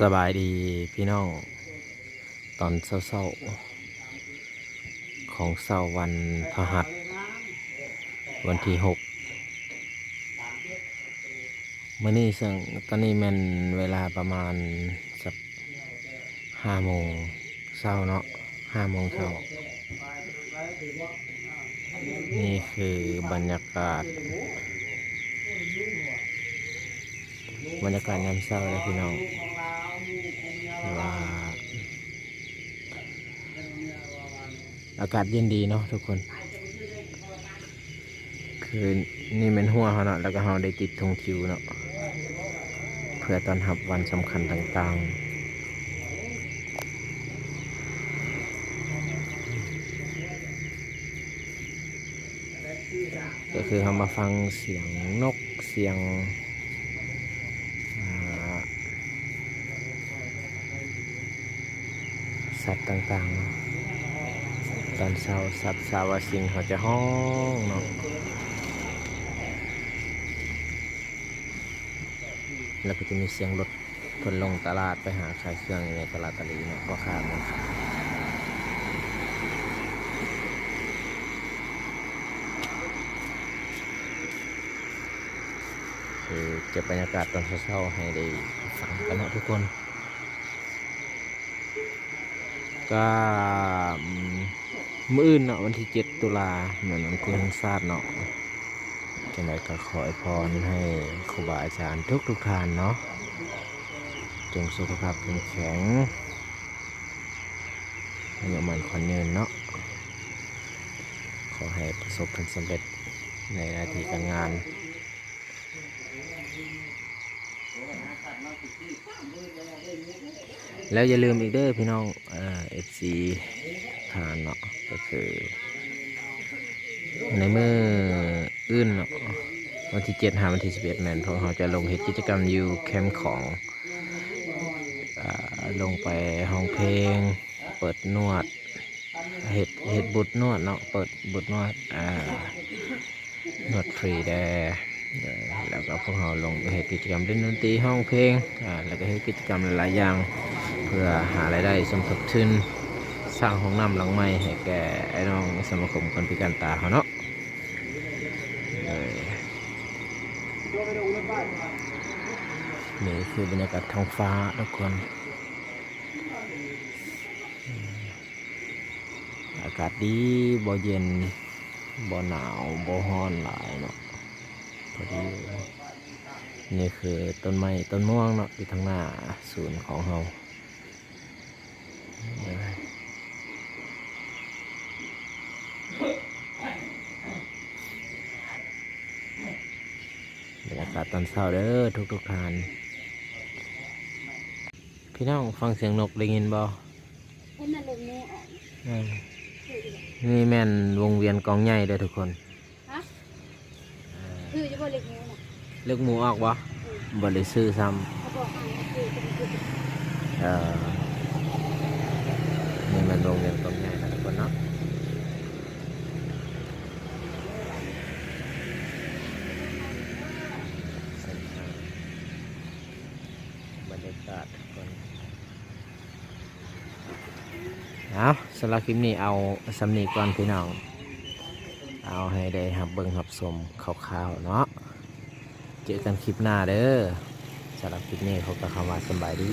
สบายดีพี่น้อง ตอนเศร้าๆ ของเศร้าวันพฤหัส วันที่หกมื่อนี้ซึ่งตอนนี้แมันเวลาประมาณสักห้าโมงเช้าเนาะห้าโมงเช้านี่คือบรรยากาศ บรรยากาศยามเช้าแล้วพี่น้องว่าอากาศเย็นดีเนาะทุกคน คือนี่เป็นหัวเขาเนาะแล้วก็เราได้ติดธงคิวเนาะเพื่อตอนรับวันสำคัญต่างๆก็คือเรามาฟังเสียงนกเสียง อ่า สัตว์ต่างๆเนาะตอนเช้าสัตว์สาวาสิงเขาจะห้องเนาะแล้วก็จะมีเสียงรถคนลงตลาดไปหาขายเครื่องในตลาดตะลีเนาะก็ข้ามมันคือเก็บบรรยากาศตอนเช้าๆให้ได้ฟังกันเนาะทุกคน ก็มื้ออื่นเนาะวันที่เจ็ดตุลาเหมือนวันคุณทราบเนาะจังไดก็ขออวยพรให้ครูบาอาจารย์ทุกทุกท่านเนาะจงสุขภาพแข็งแข็งให้อามันขวัญยืนเนาะขอให้ประสบผลสำเร็จในหน้าที่การงาน แล้วอย่าลืมอีกเด้อพี่น้องเอฟซีทานเนาะก็คือ ในเมื่ออื่นเนาะวันที่เจ็ดหาวันที่สิบเอ็ดแมนเพราะเขาจะลงเหตุกิจกรรมอยู่แคมป์ของอลงไปห้องเพลง เปิดนวดเห็ดเห็ดบุตรนวดเนาะเปิดบุตรนวดอ่านวดฟรีแดเอ่อ แล้วก็พวกเราลงเหตุกิจกรรมเล่นดนตรีห้องเพลงแล้วก็เหตุกิจกรรมหลายอย่าง เพื่อหารายได้สมทบทุนสร้างห้องน้ำหลังใหม่ให้แก่ไอ้น้องสมาคมคนพิการตาเขาเนาะเนี่คือบรรยากาศท้องฟ้าทุกคน อากาศดีบ่เย็นบ่หนาวบ่ร้อนหลายเนาะ นี่คือต้นไม้ต้นม่วงเนาะอยู่ทางหน้าศูนย์ของเราบรรยากาศตอนเช้าเด้อทุกทุกๆท่าน พี่น้องฟังเสียงนกได้ยินบ่เพิ่นน่ะลงหมูออกอืมนี่แม่นวงเวียนกองใหญ่เด้อทุกคนฮะคือจะบ่เล็กหมูน่ะ เลือกหมูออกบ่บ่ได้ซื้อซ้ำเออนี่มันวงเวียนกองใหญ่นะทุกคนเนาะบรรยากาศทุกคนเอาสำหรับคลิปนี้เอาสำนีก่อนพี่น้อง เอาให้ได้หับเบิ้งหับสมคร่าวๆเนาะ เจอกันคลิปหน้าเด้อสำหรับคลิปนี้เขาก็เข้ามาสบายดี